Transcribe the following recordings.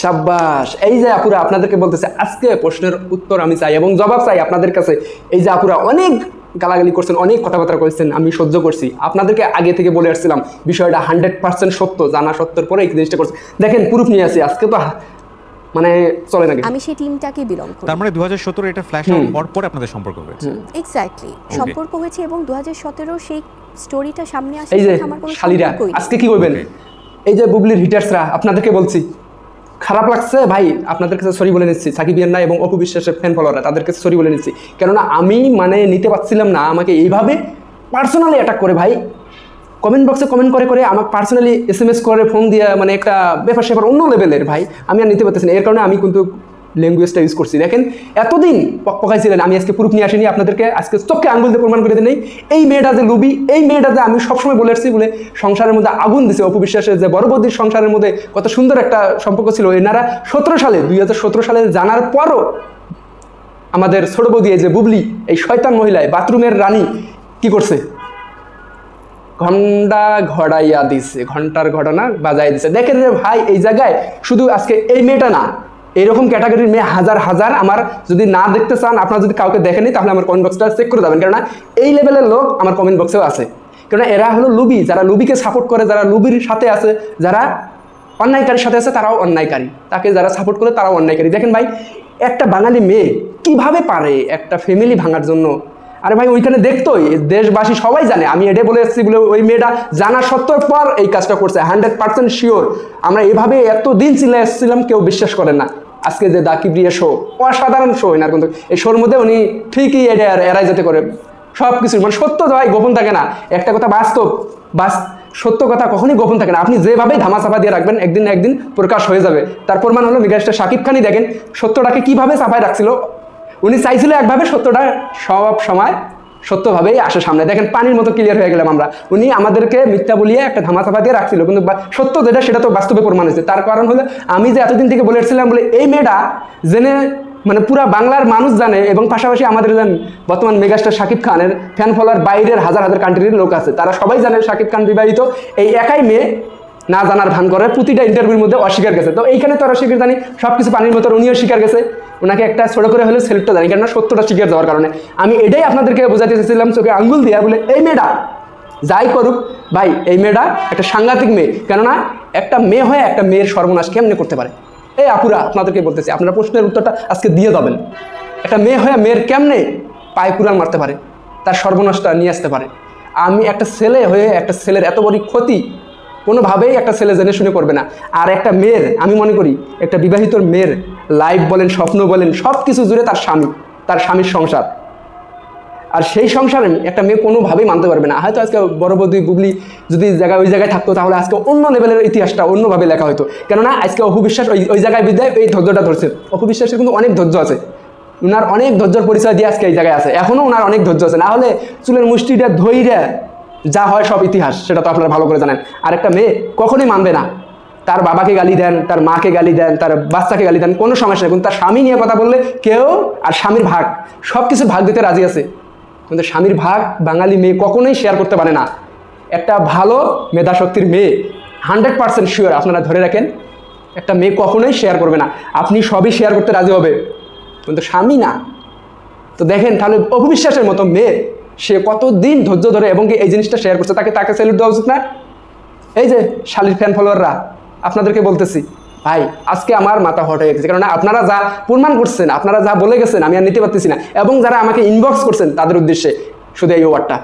সাব্বাস এই যে আপুরা আপনাদেরকে বলতেছে আজকে প্রশ্নের উত্তর আমি চাই এবং জবাব চাই আপনাদের কাছে। এই যে আপুরা অনেক গালাগালি করছেন অনেক কথাবার্তা করেছেন আমি সহ্য করছি। আপনাদেরকে আগে থেকে বলে আসছিলাম বিষয়টা হান্ড্রেড পার্সেন্ট সত্য জানা সত্যের পরে এই জিনিসটা করছে। দেখেন প্রুফ নিয়ে আসি আজকে তো মানে চলে নাকি? আমি সেই টিমটাকে বিলং করি। তার মানে দু হাজার সতেরো এটা ফ্ল্যাশ হওয়ার পর পর আপনাদের সম্পর্ক হয়েছে। এক্স্যাক্টলি সম্পর্ক হয়েছে এবং দু হাজার সতেরো সেই স্টোরিটা সামনে আসে আমার কোনো শালিরা আজকে কি করবেন? এই যে বুবলির হিটার্সরা আপনাদেরকে বলছি। খারাপ লাগছে? ভাই, আপনাদের কাছে সরি বলে নিচ্ছি। সাকিব ইয়ান্না এবং অপু বিশ্বাসের ফ্যান ফলোয়াররা তাদের কাছে সরি বলে নিচ্ছি। কেননা আমি মানে নিতে পারছিলাম না, আমাকে এইভাবে পার্সোনালি অ্যাটাক করে ভাই। কমেন্ট বক্সে কমেন্ট করে করে আমাকে পার্সোনালি এস এম এস করে ফোন দিয়ে মানে একটা ব্যাপার স্যাপার অন্য লেভেলের ভাই। আমি আর নিতে পারতেছি না। এর কারণে আমি কিন্তু ল্যাঙ্গুয়েজটা ইউজ করছি। দেখেন, এতদিন পকাইছিলেন আমি আজকে প্রুফ নিয়ে আসিনি, আপনাদেরকে আজকে চোখে আঙ্গুল দিয়ে প্রমাণ করে নেই এই মেয়েটা যে লুবি, এই মেয়েটা যে আমি সবসময় বলে আসছি বলে সংসারের মধ্যে আগুন দিছে অপবিশ্বাসের যে বড় সংসারের মধ্যে কত সুন্দর একটা সম্পর্ক ছিল। এনারা সতেরো সালে, দুই হাজার সতেরো সালে জানার পরও আমাদের ছোট বৌদি যে বুবলি, এই শয়তান মহিলায়, বাথরুমের রানী, কি করছে? ঘণ্টা ঘড়াইয়া দিছে ঘণ্টার ঘটনা বাজাই দিছে। দেখেন রে ভাই, এই জায়গায় শুধু আজকে এই মেয়েটা না এইরকম ক্যাটাগরির মেয়ে হাজার হাজার আমার যদি না দেখতে চান, আপনারা যদি কাউকে দেখেনি তাহলে আমার কমেন্ট বক্সটা চেক করে যাবেন কেননা এই লেভেলের লোক আমার কমেন্ট বক্সেও আছে। কেননা এরা হলো লুবি, যারা লুবিকে সাপোর্ট করে, যারা লুবির সাথে আছে, যারা অন্যায়কারীর সাথে আছে, তারাও অন্যায়কারী। তাকে যারা সাপোর্ট করে, তারাও অন্যায়কারী। দেখেন ভাই, একটা বাঙালি মেয়ে কীভাবে পারে একটা ফ্যামিলি ভাঙার জন্য? আরে ভাই, ওইখানে দেখতোই দেশবাসী সবাই জানে। আমি এটাই বলে এসেছি বলে ওই মেয়েটা জানা সত্ত্বের পর এই কাজটা করছে হান্ড্রেড পার্সেন্ট শিওর আমরা এভাবে এত দিন চিলে এসেছিলাম, কেউ বিশ্বাস করে না। আজকে যে দা কিবরিয়া শো অসাধারণ শো এনার কিন্তু। এই শোর মধ্যে উনি ঠিকই এটা এড়াই যেতে করে। সব কিছু মানে সত্য ভাই, গোপন থাকে না। একটা কথা বাস্তব, বাস সত্য কথা কখনই গোপন থাকে না। আপনি যেভাবেই ধামাচাপা দিয়ে রাখবেন, একদিন না একদিন প্রকাশ হয়ে যাবে। তার প্রমাণ হলো মেগাস্টার শাকিব খানই দেখেন, সত্যটাকে কীভাবে চাপায় রাখছিল। উনি চাইছিল একভাবে সত্যটা সব সময় সত্যভাবেই আসে সামনে। দেখেন, পানির মতো ক্লিয়ার হয়ে গেলাম আমরা। উনি আমাদেরকে মিথ্যা বলিয়ে একটা ধামাচাপা দিয়ে রাখছিল, কিন্তু সত্য যেটা, সেটা তো বাস্তবে প্রমাণ হয়েছে। তার কারণ হলো, আমি যে এতদিন থেকে বলে এসেছিলাম, বলে এই মেয়েটা জেনে মানে পুরা বাংলার মানুষ জানে, এবং পাশাপাশি আমাদের বর্তমান মেগাস্টার শাকিব খানের ফ্যান ফলোয়ার বাইরের হাজার হাজার কান্ট্রির লোক আছে। তারা সবাই জানে শাকিব খান বিবাহিত। এই একাই মেয়ে না জানার ভান করে প্রতিটা ইন্টারভিউর মধ্যে অস্বীকার গেছে তো এইখানে তো আর অস্বীকার জানি সব কিছু পানির মতো উনিও স্বীকার গেছে ওনাকে একটা ছোট করে হলেও সেলফটা জানি, কেননা সত্যটা স্বীকার যাওয়ার কারণে। আমি এটাই আপনাদেরকে বোঝাতে চেয়েছিলাম, চোখে আঙ্গুল দিয়া বলে, এই মেয়েটা যাই করুক, ভাই, এই মেয়েটা একটা সাংঘাতিক মেয়ে। কেননা একটা মেয়ে হয়ে একটা মেয়ের সর্বনাশ কেমনে করতে পারে? এই আপুরা আপনাদেরকে বলতেছি আপনারা প্রশ্নের উত্তরটা আজকে দিয়ে দেবেন। একটা মেয়ে হয়ে মেয়ের কেমনে পায়ে কুড়াল মারতে পারে? তার সর্বনাশটা নিয়ে আসতে পারে। আমি একটা ছেলে হয়ে একটা ছেলের এত বড় ক্ষতি কোনোভাবেই একটা ছেলে জেনে শুনে করবে না। আর একটা মেয়ের, আমি মনে করি, একটা বিবাহিত মেয়ের লাইফ বলেন, স্বপ্ন বলেন সব কিছু জুড়ে তার স্বামী, তার স্বামীর সংসার। আর সেই সংসারে একটা মেয়ে কোনোভাবেই মানতে পারবে না। হয়তো আজকে বড় বৌদি বুবলি যদি জায়গায় ওই জায়গায় থাকতো, তাহলে আজকে অন্য লেভেলের ইতিহাসটা অন্যভাবে লেখা হতো কেননা আজকে অপু বিশ্বাস ওই ওই জায়গায় বিদ্যায় এই ধৈর্যটা ধরছে। অপু বিশ্বাসের কিন্তু অনেক ধৈর্য আছে। উনার অনেক ধৈর্যর পরিচয় দিয়ে আজকে এই জায়গায় আছে। এখনও ওনার অনেক ধৈর্য আছে। না হলে চুলের মুষ্টিটা ধৈর্য যা হয় সব ইতিহাস, সেটা তো আপনারা ভালো করে জানেন। আর একটা মেয়ে কখনোই মানবে না। তার বাবাকে গালি দেন, তার মাকে গালি দেন, তার বাচ্চাকে গালি দেন, কোনো সমস্যা নেই। কিন্তু তার স্বামী নিয়ে কথা বললে কেউ আর স্বামীর ভাগ সব কিছু ভাগ দিতে রাজি আছে। কিন্তু স্বামীর ভাগ বাঙালি মেয়ে কখনোই শেয়ার করতে পারে না। একটা ভালো মেধাশক্তির মেয়ে হান্ড্রেড পার্সেন্ট শিওর আপনারা ধরে রাখেন, একটা মেয়ে কখনোই শেয়ার করবে না। আপনি সবই শেয়ার করতে রাজি হবে। কিন্তু স্বামী না। তো দেখেন, তাহলে অপবিশ্বাসের মতো মেয়ে সে কতদিন ধৈর্য ধরে এবং এই জিনিসটা শেয়ার করছে, তাকে তাকে স্যালুট দেওয়া উচিত না? এই যে শালির ফ্যান ফলোয়াররা আপনাদেরকে বলতেছি, ভাই, আজকে আমার মাথা হট হয়ে গেছে। কারণ আপনারা যা প্রমাণ করছেন, আপনারা যা বলে গেছেন, আমি আর নিতে পারতেছি না। এবং যারা আমাকে ইনবক্স করছেন, তাদের উদ্দেশ্যে শুধু এই ওয়ার্ডটা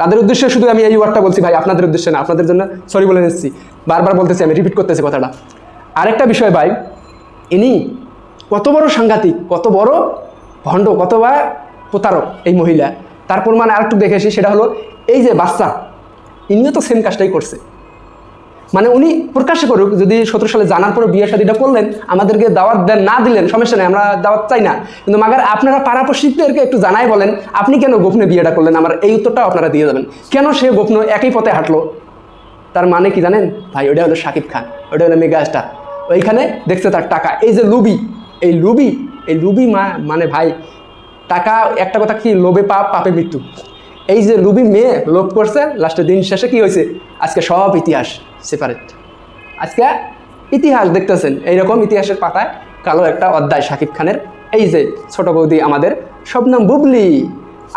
তাদের উদ্দেশ্যে শুধু আমি এই ওয়ার্ডটা বলছি, ভাই, আপনাদের উদ্দেশ্যে না, আপনাদের জন্য সরি বলে নিচ্ছি। বারবার বলতেছি, আমি রিপিট করতেছি কথাটা। আরেকটা বিষয়, ভাই, ইনি কত বড় সাংঘাতিক, কত বড় ভণ্ড, কত বা প্রতারক এই মহিলা। তার প্রমাণ আরেকটু দেখে এসি সেটা হলো এই যে বাচ্চা, ইনিও তো সেম কাজটাই করছে। মানে উনি প্রকাশ করুক, যদি সতেরো সালে জানার পরে বিয়ে শাদিটা করলেন, আমাদেরকে দাওয়াত দেন, না দিলেন, সমস্যা নেই, আমরা দাওয়াত চাই না। কিন্তু মাগার আপনারা পাড়াপড়শিদেরকে একটু জানাই বলেন, আপনি কেন গোপনে বিয়েটা করলেন? আমার এই উত্তরটাও আপনারা দিয়ে যাবেন। কেন সে গোপন একই পথে হাঁটলো? তার মানে কি জানেন? ভাই, ওটা হলো শাকিব খান, ওটা হলো মেগা স্টার। ওইখানে দেখছে তার টাকা। এই যে লুবি, এই লুবি এই লুবি মা মানে ভাই টাকা, একটা কথা কি, লোভে পাপ পাপে মৃত্যু। এই যে রুবি মেয়ে লোভ করছে, লাস্টের দিন শেষে কি হয়েছে? আজকে সব ইতিহাস সেপারেট আজকে ইতিহাস দেখতেছেন, এইরকম ইতিহাসের পাতায় কালো একটা অধ্যায় শাকিব খানের। এই যে ছোট বৌদি আমাদের শবনম বুবলি।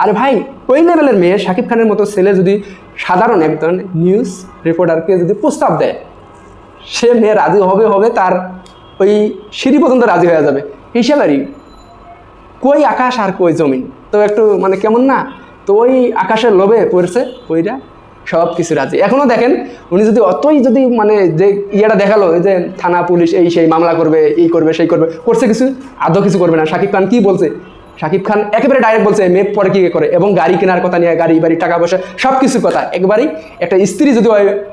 আর ভাই, ওই লেভেলের মেয়ে শাকিব খানের মতো ছেলে যদি সাধারণ একজন নিউজ রিপোর্টারকে যদি প্রস্তাব দেয়, সে মেয়ে রাজি হবে হবে তার ওই সিঁড়ি পর্যন্ত রাজি হয়ে যাবে। হিসাবেরই কই আকাশ আর কই জমিন? তো একটু মানে কেমন না? তো ওই আকাশের লোভে পড়ছে ওইটা সব কিছু রাজি। এখনও দেখেন, উনি যদি অতই যদি মানে যে ইয়েটা দেখাল যে থানা, পুলিশ এই সেই মামলা করবে, এই করবে, সেই করবে, করছে কিছু? আদৌ কিছু করবে না। শাকিব খান কী বলছে? শাকিব খান একেবারে ডাইরেক্ট বলছে, মেয়ে পরে কি করে? এবং গাড়ি কেনার কথা নিয়ে গাড়ি, বাড়ি, টাকা পয়সা সব কিছুর কথা। একবারই একটা স্ত্রী যদি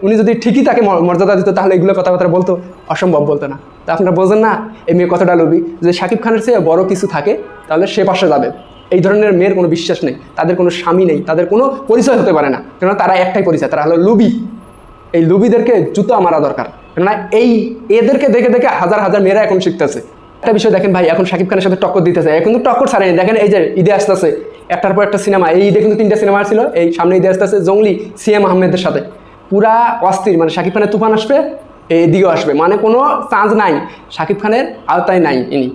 উনি যদি ঠিকই তাকে মর্যাদা দিত, তাহলে এগুলো কথাবার্তা বলতো? অসম্ভব বলতো না। তা আপনারা বোঝেন না, এই মেয়ে কতটা লোভী? যে শাকিব খানের চেয়ে বড় কিছু থাকে, তাহলে সে পাশে যাবে। এই ধরনের মেয়ের কোনো বিশ্বাস নেই, তাদের কোনো স্বামী নেই, তাদের কোনো পরিচয় হতে পারে না। কেননা তারা একটাই পরিচয়, তারা হলো লুবি এই লুবিদেরকে জুতো মারা দরকার। কেননা এই এদেরকে দেখে দেখে হাজার হাজার মেয়েরা এখন শিখতেছে। একটা বিষয় দেখেন ভাই, এখন শাকিব খানের সাথে টক্কর দিতেছে। এখন কিন্তু টক্কর ছাড়েনি। দেখেন এই যে ঈদে আসতেছে, একটার পর একটা সিনেমা। এই ঈদে কিন্তু তিনটা সিনেমা ছিল, এই সামনে ঈদে আসতেছে জঙ্গলি সিএম আহমেদের সাথে। পুরা অস্থির মানে শাকিব খানের তুফান আসবে এইদিকেও আসবে। মানে কোনো চান্স নাই, শাকিব খানের আওতায় নাই ইনি।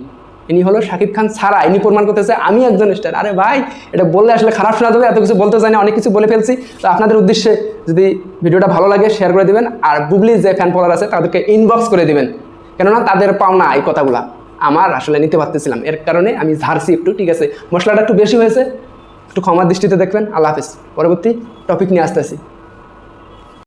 ইনি হলো শাকিব খান ছাড়া, ইনি প্রমাণ করতেছে, আমি একজন স্টার আরে ভাই, এটা বললে আসলে খারাপ শোনা যাবে, এত কিছু বলতে চাই না, অনেক কিছু বলে ফেলছি। তো আপনাদের উদ্দেশ্যে যদি ভিডিওটা ভালো লাগে শেয়ার করে দিবেন। আর বুবলি যে ফ্যান ফলোয়ার আছে, তাদেরকে ইনবক্স করে দিবেন। কেননা তাদের পাওনা এই কথাগুলা। আমার আসলে নিতে পারতেছিলাম। এর কারণে আমি ঝাড়ছি একটু, ঠিক আছে? মশলাটা একটু বেশি হয়েছে, একটু ক্ষমার দৃষ্টিতে দেখবেন। আল্লাহ হাফিজ। পরবর্তী টপিক নিয়ে আসতেছি।